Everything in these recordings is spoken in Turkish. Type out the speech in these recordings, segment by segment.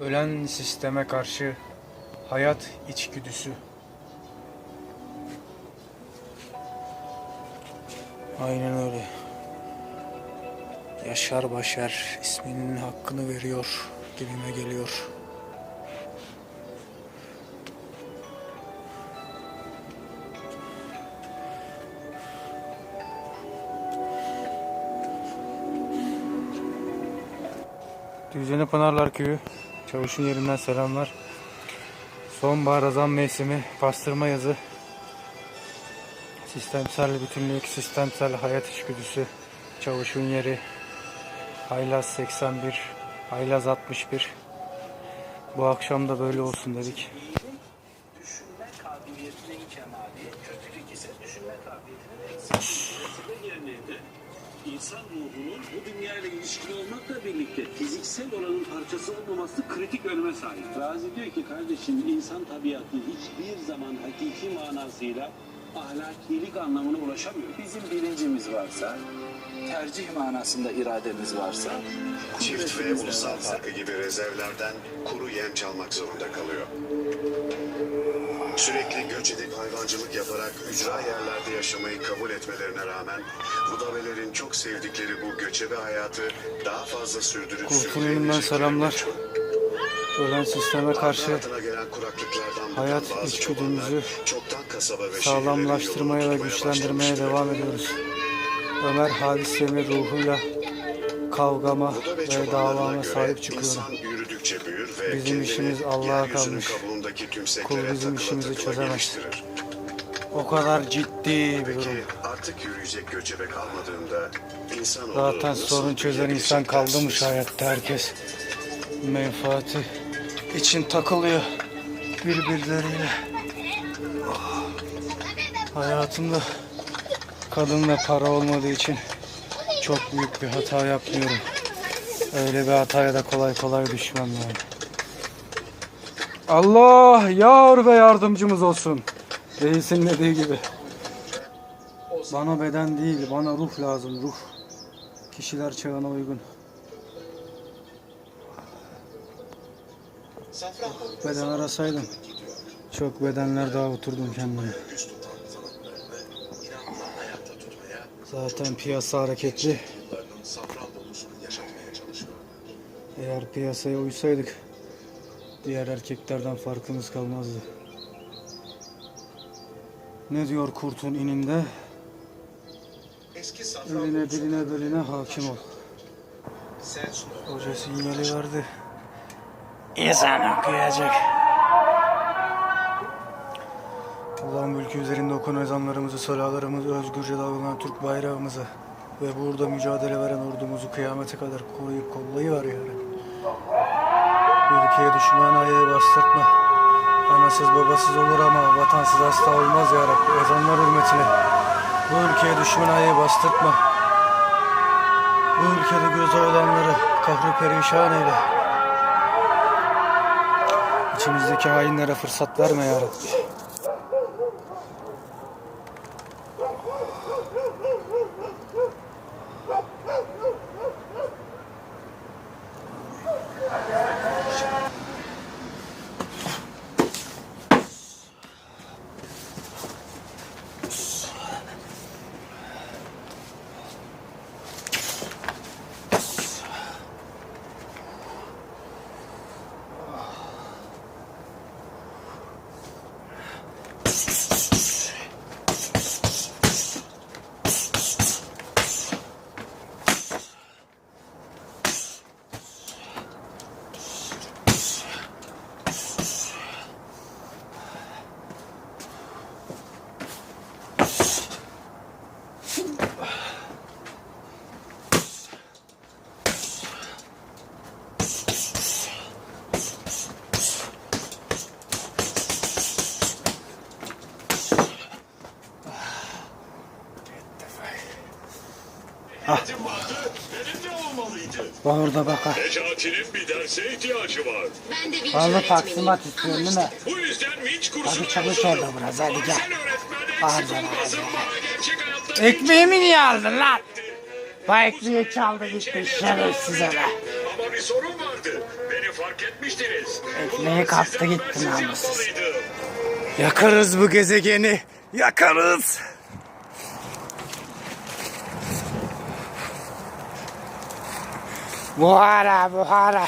Ölen sisteme karşı hayat içgüdüsü. Aynen öyle. Yaşar Başar isminin hakkını veriyor gibime geliyor. Düzeni Pınarlar Köyü, Çavuş'un yerinden selamlar. Sonbahar azam mevsimi, pastırma yazı, sistemsel bütünlük, sistemsel hayat içgüdüsü, Çavuş'un yeri, Haylaz 81, Haylaz 61. Bu akşam da böyle olsun dedik. düşünme kabiliyetinin kemali, kötülük ise düşünme kabiliyetinin eksikliği. İnsan ruhunun bu dünyayla ilişkili olmakla birlikte fiziksel olanın parçası olmaması kritik öneme sahip. Razi diyor ki kardeşim insan tabiatı hiçbir zaman hakiki manasıyla ahlakilik anlamına ulaşamıyor. Bizim bilincimiz varsa, tercih manasında irademiz varsa, Çift ve ulusal parkı gibi rezervlerden kuru yem çalmak zorunda kalıyor. Sürekli göç edip hayvancılık yaparak ücra yerlerde yaşamayı kabul etmelerine rağmen Budavelerin çok sevdikleri bu göçebe hayatı daha fazla sürdürüp Kurtun önünden selamlar. Ölen sisteme karşı hayat içgüdümüzü sağlamlaştırmaya ve güçlendirmeye devam ediyoruz. Ömer Halis Demir ruhuyla kavgama ve davama sahip çıkıyorum. Bizim işimiz Allah'a kalmış. Kul bizim işimizi çözemez. O kadar ciddi bir durum. artık yürüyecek göçebe kalmadığında insan Zaten sorun çözen insan kaldı mı hayatta herkes menfaati için takılıyor birbirleriyle. Oh. Hayatımda kadın ve para olmadığı için çok büyük bir hata yapmıyorum. Öyle bir hataya da kolay kolay düşmem yani. Allah yar ve yardımcımız olsun. Reisin dediği gibi. Bana beden değil, bana ruh lazım, ruh. Kişiler çağına uygun. Beden arasaydım. Çok bedenler daha oturdum kendime. Zaten piyasa hareketli. Eğer piyasaya uysaydık diğer erkeklerden farkımız kalmazdı. Ne diyor kurtun ininde? Eline diline beline hakim ol. Hoca sinyali verdi. İnsan okuyacak. Allah'ın mülkü üzerinde okunan ezanlarımızı, salalarımızı, özgürce dalgalanan Türk bayrağımızı ve burada mücadele veren ordumuzu kıyamete kadar koruyup kollayıver ya Rabbi. Ülkeye düşman ayağı bastırtma. Anasız babasız olur ama vatansız asla olmaz ya Rabbi. Ezanlar hürmetine. Bu ülkeye düşman ayağı bastırtma. Bu ülkede gözü olanları kahri perişan eyle. İçimizdeki hainlere fırsat verme ya Rabbi. Gracias. Niyetim vardı, benim de olmalıydı. Bak orada bak ha. Necati'nin bir derse ihtiyacı var. Ben de bir Fazla öğretmeniyim. taksimat istiyorsun değil mi? Bu yüzden MİT kursuna Hadi çalış yazıldım. orada biraz, hadi gel. Parsel öğretmen Hadi, eksik hadi, olmasın hadi. bana gerçek hayatta Ekmeğimi niye aldın lan? Bak ekmeği çaldı gitti şerefsiz hele. Ama bir sorun vardı. Beni fark etmiştiniz. Ekmeği kaptı gitti namussuz. Yakarız bu gezegeni. Yakarız. Buhara, buhara.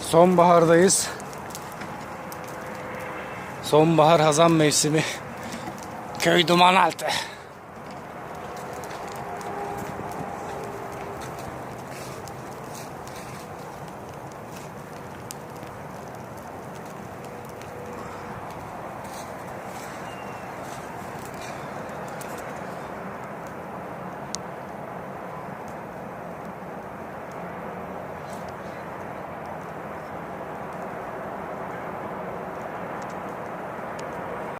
Sonbahardayız. Sonbahar hazan mevsimi. Köy duman altı.